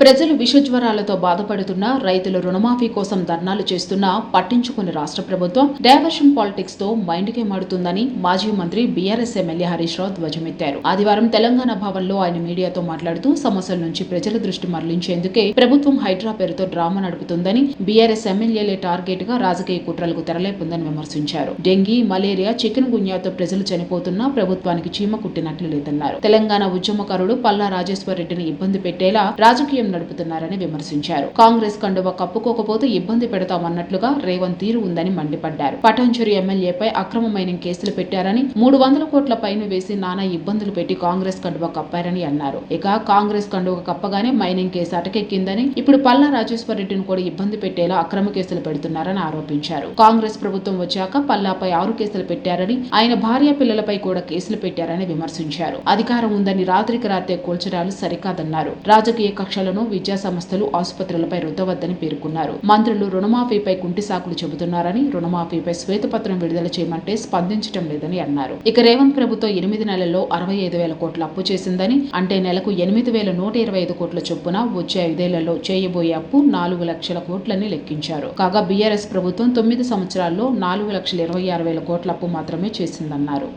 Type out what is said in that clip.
ప్రజలు విషజ్వరాలతో బాధపడుతున్న రైతులు రుణమాఫీ కోసం ధర్నాలు చేస్తున్నా పట్టించుకుని రాష్ట్ర ప్రభుత్వం డైవర్షన్ పాలిటిక్స్తో మైండ్ గేమ్ ఆడుతుందని మాజీ మంత్రి బీఆర్ఎస్ ఎమ్మెల్యే హరీష్ రావు ధ్వజమెత్తారు. ఆదివారం తెలంగాణ భవన్లో ఆయన మీడియాతో మాట్లాడుతూ సమస్యల నుంచి ప్రజల దృష్టి మరలించేందుకే ప్రభుత్వం హైడ్రా పేరుతో డ్రామా నడుపుతుందని బీఆర్ఎస్ ఎమ్మెల్యేలే టార్గెట్గా రాజకీయ కుట్రలకు తెరలేపుందని విమర్శించారు. డెంగీ మలేరియా చికెన్ గున్యాతో ప్రజలు చనిపోతున్నా ప్రభుత్వానికి చీమ కుట్టినట్లు లేదన్నారు. తెలంగాణ ఉద్యమకారుడు పల్లా రాజేశ్వర్ రెడ్డిని ఇబ్బంది పెట్టేలా రాజకీయ నడుపుతున్నారని విమర్శించారు. కాంగ్రెస్ కండువ కప్పుకోకపోతే ఇబ్బంది పెడతామన్నట్లుగా రేవంత్ తీరు ఉందని మండిపడ్డారు. పటాంచూరి ఎమ్మెల్యేపై అక్రమ మైనింగ్ కేసులు పెట్టారని మూడు వందల కోట్ల పైన వేసి నానా ఇబ్బందులు పెట్టి కాంగ్రెస్ కండువ కప్పారని అన్నారు. ఇక కాంగ్రెస్ కండువ కప్పగానే మైనింగ్ కేసు అటకెక్కిందని ఇప్పుడు పల్లా రాజేశ్వర రెడ్డిని కూడా ఇబ్బంది పెట్టేలా అక్రమ కేసులు పెడుతున్నారని ఆరోపించారు. కాంగ్రెస్ ప్రభుత్వం వచ్చాక పల్లాపై ఆరు కేసులు పెట్టారని ఆయన భార్య పిల్లలపై కూడా కేసులు పెట్టారని విమర్శించారు. అధికారం ఉందని రాత్రికి రాత్రే కూల్చడాలు సరికాదన్నారు. రాజకీయ కక్షలను విద్యా సంస్థలు ఆసుపత్రులపై రుద్దవద్దని పేర్కొన్నారు. మంత్రులు రుణమాఫీపై కుంటి సాకులు చెబుతున్నారని రుణమాఫీపై శ్వేతపత్రం విడుదల చేయమంటే స్పందించడం లేదని అన్నారు. ఇక రేవంత్ ప్రభుత్వం ఎనిమిది నెలల్లో అరవై ఐదు వేల కోట్ల అప్పు చేసిందని అంటే నెలకు ఎనిమిది వేల నూట ఇరవై ఐదు కోట్ల చొప్పున వచ్చే ఐదేళ్ళలో చేయబోయే అప్పు నాలుగు లక్షల కోట్లని లెక్కించారు. కాగా బీఆర్ఎస్ ప్రభుత్వం తొమ్మిది సంవత్సరాల్లో నాలుగు లక్షల ఇరవై ఆరు వేల కోట్ల అప్పు మాత్రమే చేసిందన్నారు.